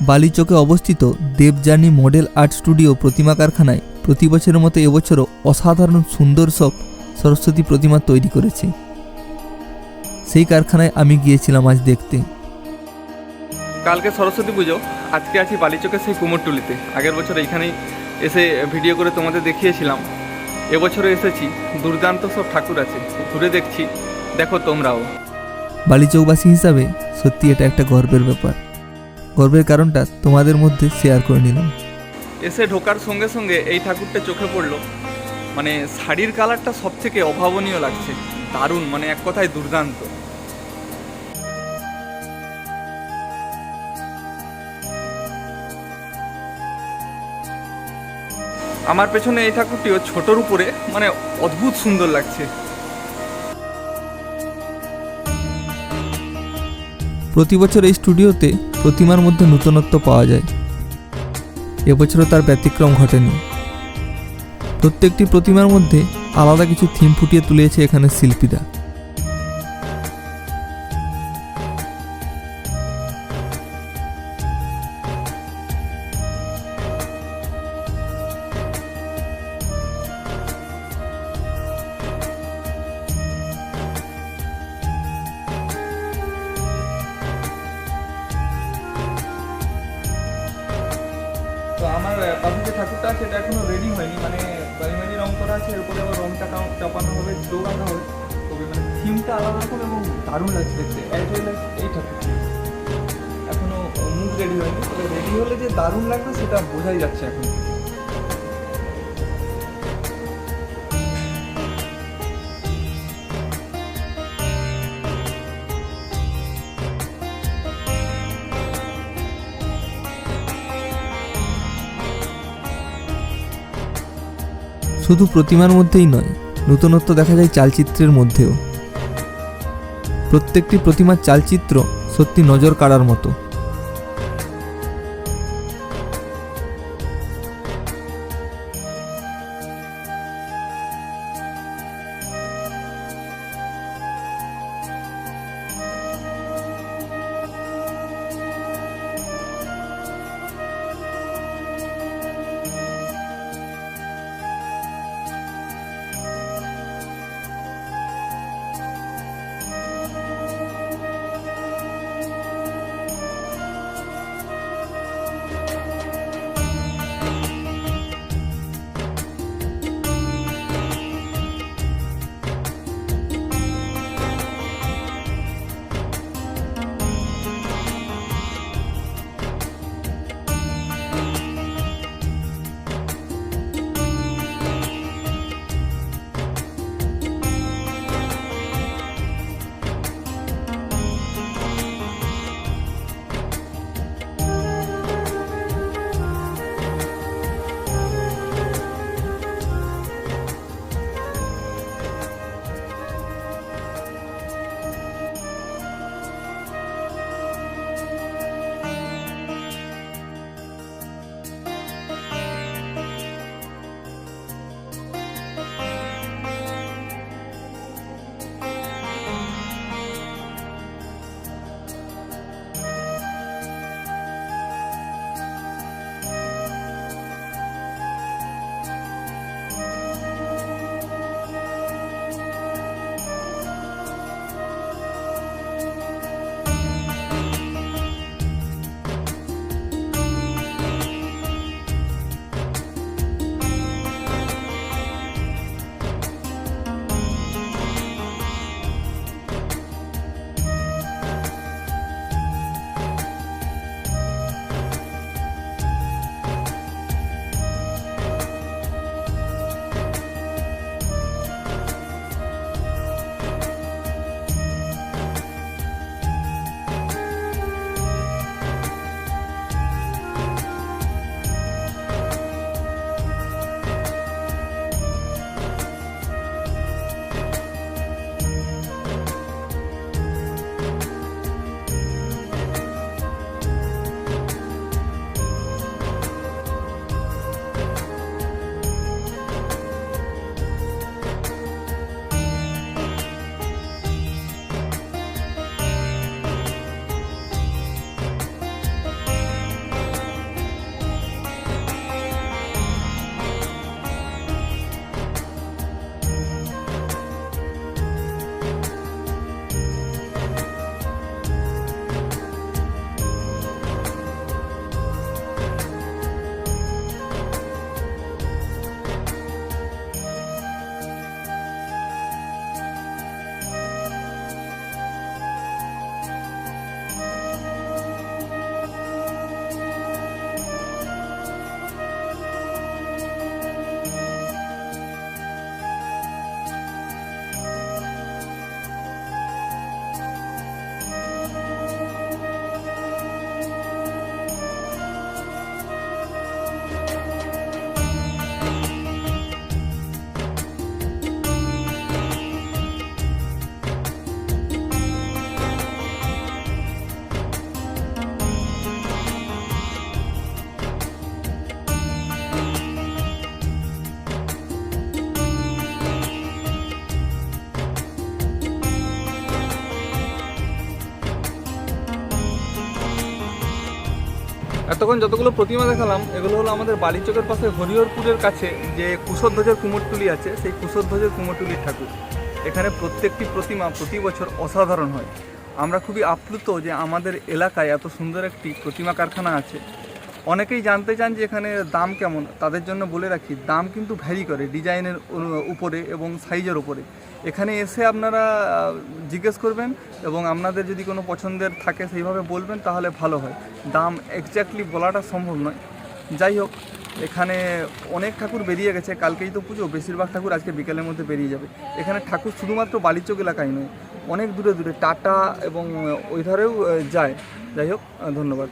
বালিচকে অবস্থিত Debjani model art studio প্রতিমা কারখানায় প্রতি বছরের মতো এবছরও অসাধারণ সুন্দর সব সরস্বতী প্রতিমা তৈরি করেছে। সেই কারখানায় আমি গিয়েছিলাম আজ দেখতে। কালকে সরস্বতী পুজো আজকে আছি বালিচকের সেই কুমোরটুলিতে। আগের বছর এইখানেই এসে ভিডিও করে তোমাদের দেখিয়েছিলাম। এবছরে এসেছি দুর্দান্ত সব ঠাকুর আছে ঘুরে দেখছি দেখো তোমরাও। বালিচকবাসী হিসাবে সত্যি এটা একটা গর্বের ব্যাপার। গর্বের কারণটা তোমাদের মধ্যে শেয়ার করে নিলাম। এসে ঢোকার সঙ্গে সঙ্গে এই ঠাকুরটা চোখে পড়ল। মানে শাড়ির কালারটা সব থেকে অভাবনীয় লাগছে। দারুণ মানে এক কথায় দুর্দান্ত। আমার পেছনে এই ঠাকুরটিও ছোটোর উপরে মানে অদ্ভুত সুন্দর লাগছে। প্রতি বছর এই স্টুডিওতে প্রতিমার মধ্যে নূতনত্ব পাওয়া যায়। এবছরও তার ব্যতিক্রম ঘটেনি। প্রত্যেকটি প্রতিমার মধ্যে আলাদা কিছু থিম ফুটিয়ে তুলেছে এখানে শিল্পীরা। আমার যে ঠাকুরটা এটা এখনও রেডি হয়নি। মানে বাড়ি রং করা আছে এরপরে আবার রংটা চাপানো হবে দৌড়ানো হবে। তবে মানে থিমটা আলাদা রকম এবং দারুণ লাগছে দেখতে। এই ঠাকুর এখনও মুখ রেডি হয়নি। তবে রেডি হলে যে দারুণ লাগবে, সেটা বোঝাই যাচ্ছে এখন। শুধু প্রতিমার মধ্যেই নয়, নূতনত্ব দেখা যায় চালচিত্রের মধ্যেও। প্রত্যেকটি প্রতিমার চালচিত্র সত্যি নজর কাড়ার মতো। এতক্ষণ যতগুলো প্রতিমা দেখালাম, এগুলো হলো আমাদের বালিচকের পাশে হরিহরপুরের কাছে যে কুশধ্বজের কুমোরটুলি আছে, সেই কুশধ্বজের কুমোরটুলির ঠাকুর। এখানে প্রত্যেকটি প্রতিমা প্রতি বছর অসাধারণ হয়। আমরা খুবই আপ্লুত যে আমাদের এলাকায় এত সুন্দর একটি প্রতিমা কারখানা আছে। অনেকেই জানতে চান যে এখানে দাম কেমন। তাদের জন্য বলে রাখি, দাম কিন্তু ভ্যারি করে ডিজাইনের উপরে এবং সাইজের উপরে। এখানে এসে আপনারা জিজ্ঞেস করবেন এবং আপনাদের যদি কোনো পছন্দের থাকে সেইভাবে বলবেন তাহলে ভালো হয়। দাম এক্স্যাক্টলি বলাটা সম্ভব নয়। যাই হোক, এখানে অনেক ঠাকুর বেরিয়ে গেছে। কালকেই তো পুজো, বেশিরভাগ ঠাকুর আজকে বিকেলের মধ্যে বেরিয়ে যাবে। এখানে ঠাকুর শুধুমাত্র বালিচক এলাকায় নয়, অনেক দূরে দূরে টাটা এবং ওই ধারেও যায়। যাই হোক ধন্যবাদ।